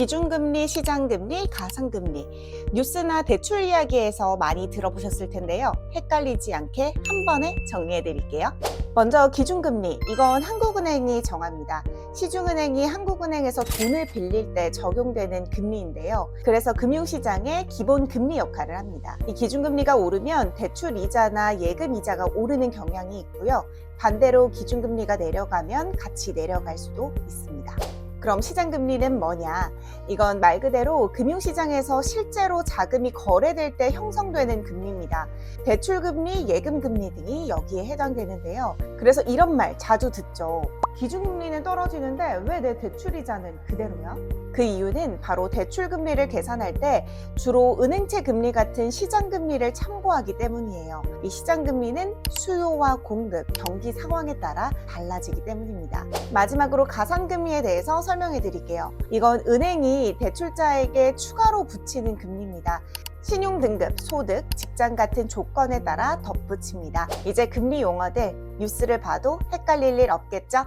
기준금리, 시장금리, 가상금리. 뉴스나 대출 이야기에서 많이 들어보셨을 텐데요. 헷갈리지 않게 한 번에 정리해 드릴게요. 먼저 기준금리. 이건 한국은행이 정합니다. 시중은행이 한국은행에서 돈을 빌릴 때 적용되는 금리인데요. 그래서 금융시장의 기본 금리 역할을 합니다. 이 기준금리가 오르면 대출 이자나 예금 이자가 오르는 경향이 있고요. 반대로 기준금리가 내려가면 같이 내려갈 수도 있습니다. 그럼 시장 금리는 뭐냐? 이건 말 그대로 금융시장에서 실제로 자금이 거래될 때 형성되는 금리입니다. 대출 금리, 예금 금리 등이 여기에 해당되는데요. 그래서 이런 말 자주 듣죠. 기준금리는 떨어지는데 왜 내 대출이자는 그대로야? 그 이유는 바로 대출금리를 계산할 때 주로 은행채 금리 같은 시장금리를 참고하기 때문이에요. 이 시장금리는 수요와 공급, 경기 상황에 따라 달라지기 때문입니다. 마지막으로 가상금리에 대해서 설명해 드릴게요. 이건 은행이 대출자에게 추가로 붙이는 금리입니다. 신용 등급, 소득, 직장 같은 조건에 따라 덧붙입니다. 이제 금리 용어들 뉴스를 봐도 헷갈릴 일 없겠죠?